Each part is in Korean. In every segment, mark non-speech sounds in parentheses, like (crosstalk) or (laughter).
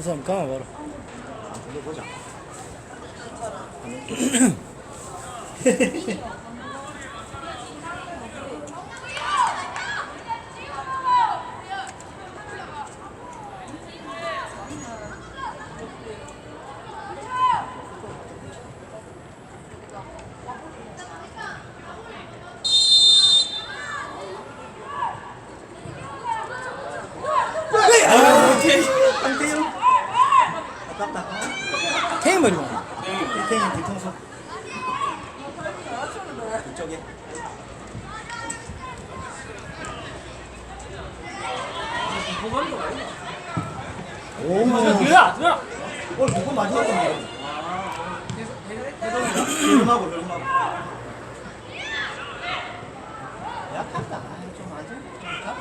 이 사람 가만 봐라. 보자. (clears throat) 황태유. 아깝다. 테이머리만. 태태이 뒤통수. 이쪽에. 오, 들어야 들어야 어, 누구 많이 했던데? hul름하고 hul름하고. 약하다. 좀 아주 좀 작다.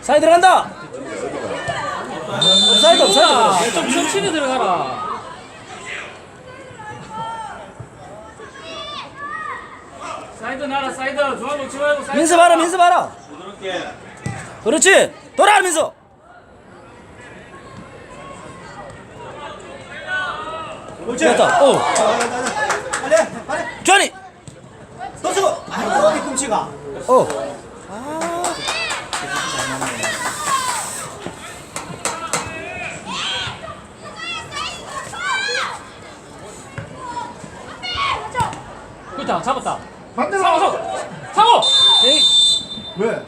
사이드 간다. 사이드 사이드. 좀 천천히 들어가라 사이드 나라 사이드 중앙 놓지 말고 사이드 민서 봐라 민서 봐라. 부드럽게. 그렇지. 돌아 민서. 옳지. 됐다. 오. 빨리, 빨리. 조니. 더 쓰고. 아이고, 뒤꿈치가. 오. 그렇다 잡았다 반대로. 상호 상호 상호 에이. 왜?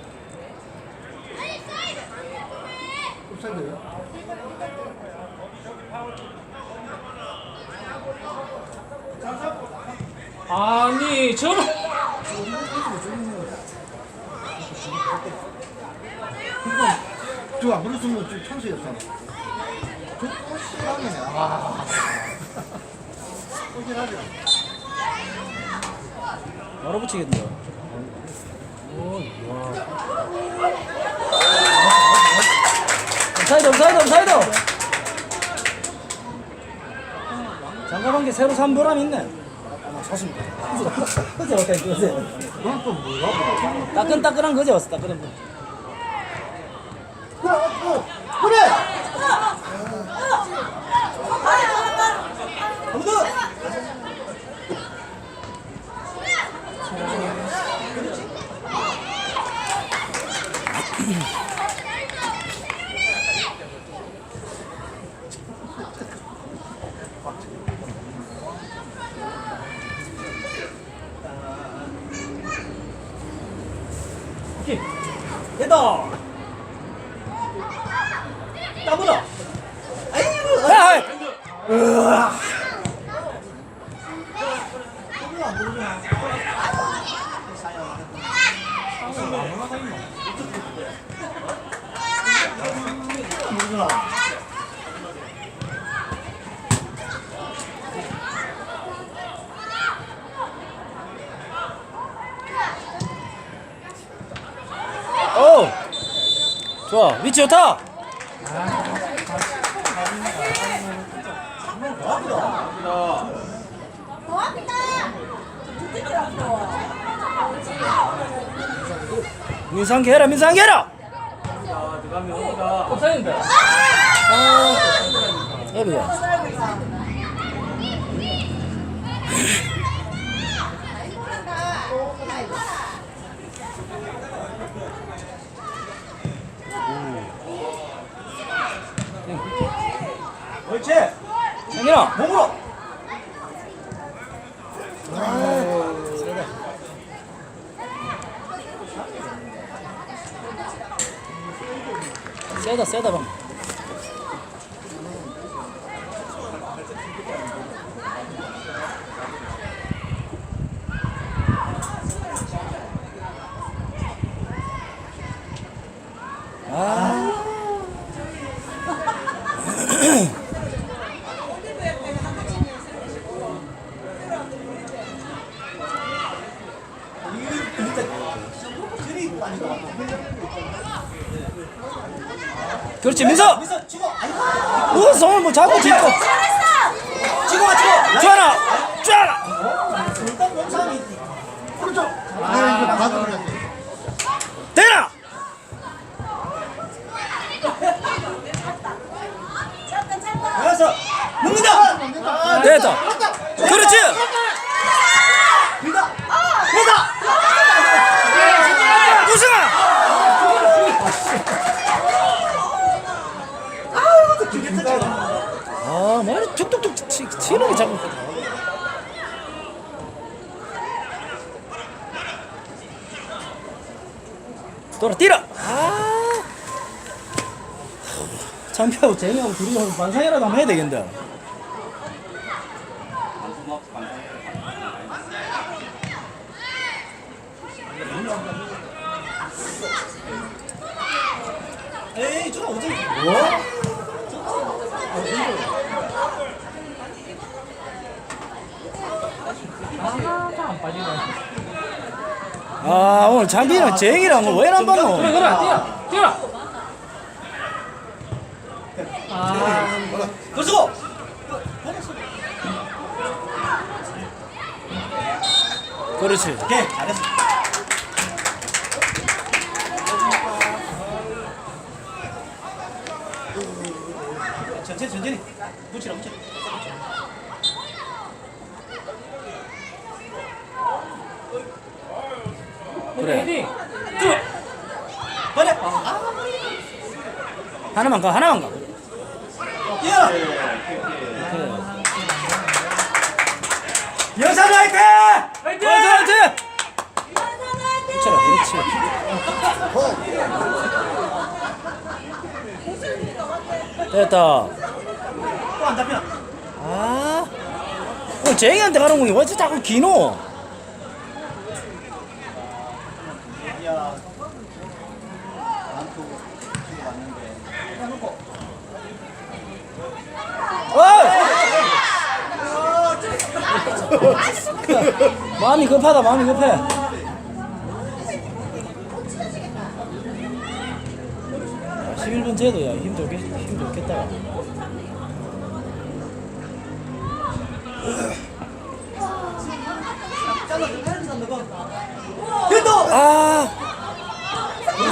옵사이드요? 아니 저는 저안 그랬으면 좀 찬스였잖아. 저 시간이네. 아. (laughs) 꼬질하죠. 바로 붙이겠네. 사이드 사이드 사이드. 장갑한 게 새로 산 보람 있네. 샀습니다. 그제 어때 그제. 그건 또 뭐야? 따끈따끈한 거제 왔어 따끈한 거. 그래, 어, 그래. 아무도. 됐다. 따보다. 아이고. 야, 안 부르잖아. 모르잖아. 오. 좋아 위치 좋다. 민상기 해라 민상기 해라. 옵사이드인데 예비야. 옳지. 상민아. 몸으로. 세다 세다 방. 그렇지 민서. 민서 치고 아이고 뭐뭐 쥐어라 쥐어라 일단 몸상이 오른쪽 아 이거 나가도 그래 대라! 알았어. 먹는다 아, 됐다. 그렇지 밀다 밀다 우승아 아 말이 툭툭툭 치, 치는 게 자꾸 돌아 뛰라 아 창피하고 재미하고 둘이 반상이라도 한번 해야 되겠는데. 에이 저거 어디? 아 오늘 장비랑 쟁이랑 뭐왜 이런 그래 그래 뛰어 뛰어 그렇고! 그렇지. 오케이 잘했어. 천천히 천천히. 붙이라 붙여 그래. 버려 아. 하나만 가 하나만 가 그래. 여산 화이팅! 화이팅! 화이팅 화이팅! 붙여라 그렇지 됐다. 또안 잡히나 아 오늘 쟁이한테 가는 공이 왜 자꾸 기노 야 난또 치고 왔는데 해놓고 어이! (laughs) 마음이 급하다 마음이 급해. 11분 제도야. 힘들겠, 힘들겠다. hin도 아!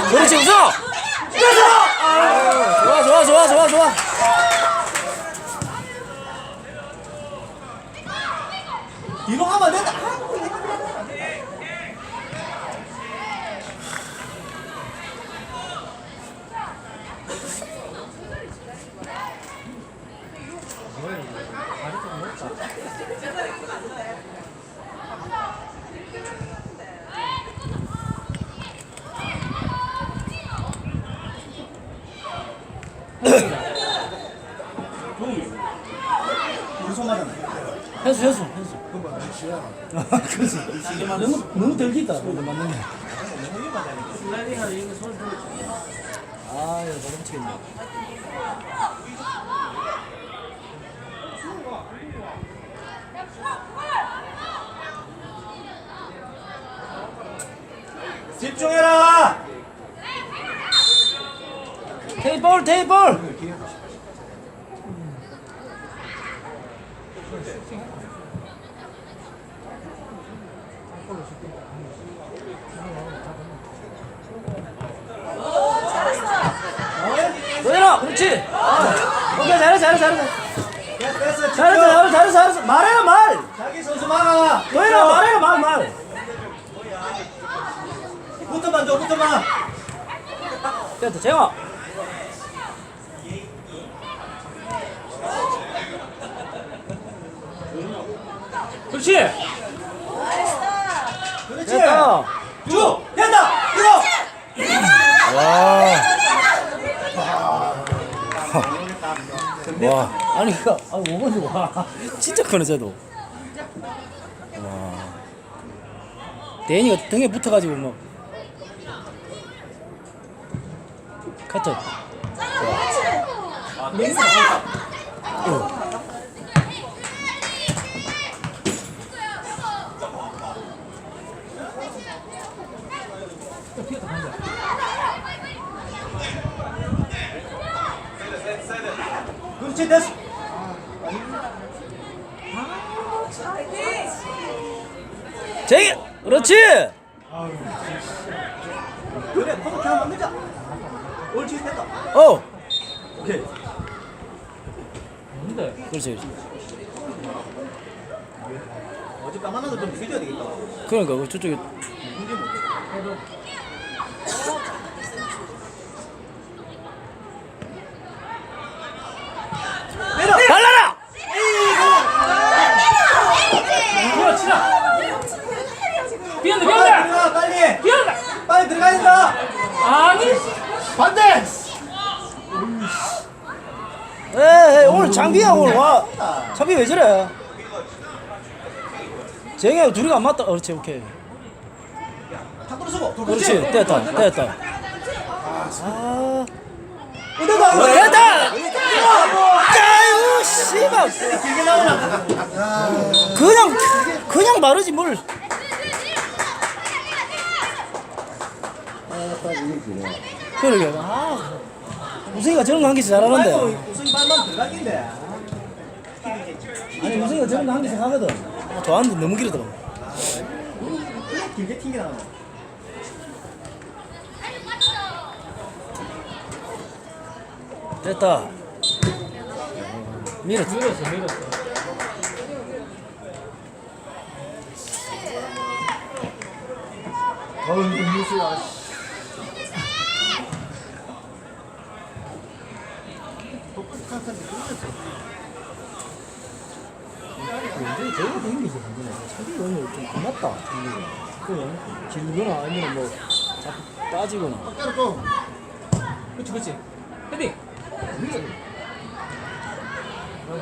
그렇지 웃어! 좋아 좋아 좋아 좋아 좋아 뒤로 하면 안 된다 무슨 말이야 현수 현수 현수 너무 너무 들기다 맞는 들어 아 이거 너무 미치겠네 집중해라! 테이블 테이블 너희라 그렇지 오케이 잘했어 잘했어 잘했어. 됐어 잘했어 잘했어 잘했어 잘했어. 말해라 말. 자기 선수 막아 너희라 말해라 말 말. 붙어만 줘 붙어만 됐다 재영아 그렇지? 그렇지. 됐다. 쭉. 된다. 이거 와. 와. 아니, 그, 아, 5번이 와. (laughs) 진짜 크네, 쟤도. 와. 대인이가 등에 붙어가지고 막. 카트. 그렇지 됐어 제이 그렇지. 그래 커버 하나 만들자. 옳지 됐다. 어. 오케이. 뭔데? 그렇지 그렇지. 어제 까만한 거좀 죽여야 되겠다. 그러니까 그 저쪽에 달라라 뭐야 치라. 뛰어내 빨리 뛰어내. 들어가 빨리 뛰어내. 빨리 들어가야 된다 아니. 반대 에이 오늘 장비야 오늘. 와. 장비 왜 저래? 쟁이하고 둘이가 안 맞다. 그렇지 오케이. 탁구로 서고 그렇지. 됐다 됐다. 아. 됐다. 됐다. 아유 씨발. 길게 나오나. 그냥 그냥 마르지 뭘. 그러게. 아 우승이가 저런 거 한 개씩 잘하는데 들어가긴데. 아니 우승이가 저런 거한 개씩 하거든. 아, 좋아하는데 너무 길더라 길게 튕겨 나오네. 됐다. 밀었지 밀었어 밀었어. 어우 이거 뉴스야 저거 생기지 근데. 자기 너무 좀 고맙다 지는 거 지는거나 아니면 뭐 자꾸 따지거나. 깨놓고 그렇지 그렇지 헤딩. 음. 아,